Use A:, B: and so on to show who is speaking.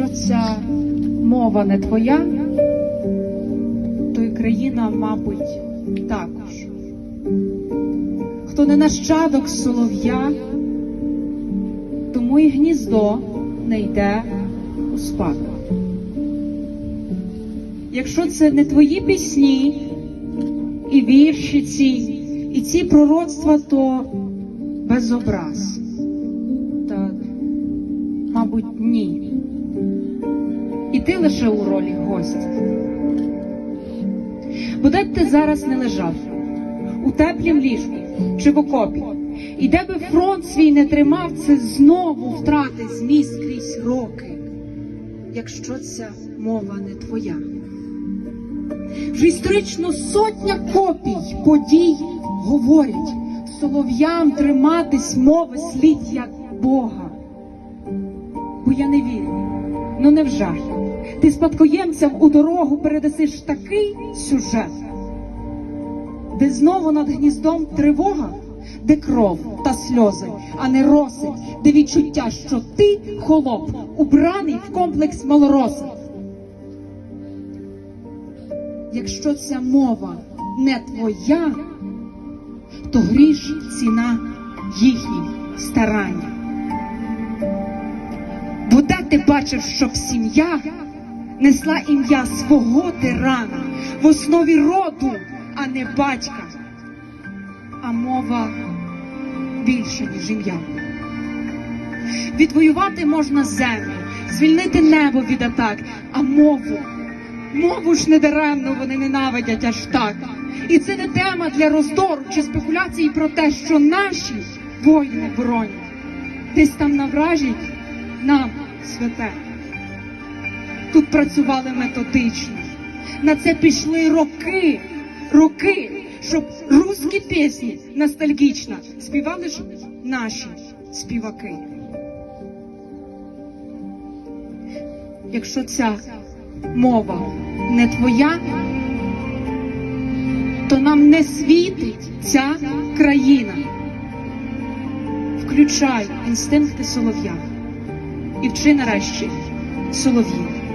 A: якщо ця мова не твоя, то й країна, мабуть, також. Хто не нащадок солов'я, тому і гніздо не йде у спадок. Якщо це не твої пісні і вірші ці, і ці пророцтва, то без образ. Та, мабуть, ні. І ти лише у ролі гостя. Бо б ти зараз не лежав, у теплім ліжку чи в окопі, і де би фронт свій не тримав, це знову втрати зміст крізь роки, якщо ця мова не твоя. Вже історично сотня копій подій говорять солов'ям триматись мови слід як Бога. Бо я не вірю, ну невже ти спадкоємцям у дорогу передасиш такий сюжет, де знову над гніздом тривога, де кров та сльози, а не роси, де відчуття, що ти холоп, убраний в комплекс малороси. Якщо ця мова не твоя, то гріш ціна їхніх старань. Ти бачив, щоб сім'я несла ім'я свого тирана в основі роду, а не батька, а мова більше, ніж ім'я. Відвоювати можна землю, звільнити небо від атак, а мову. Мову ж недаремно вони ненавидять аж так. І це не тема для роздору чи спекуляцій про те, що наші воїни боронять. Десь там навражать нам святе. Тут працювали методично. На це пішли роки, роки, щоб русські пісні ностальгічно співали ж наші співаки. Якщо ця мова не твоя, то нам не світить ця країна. Включай інстинкти солов'я і вчи нарешті солов'їв.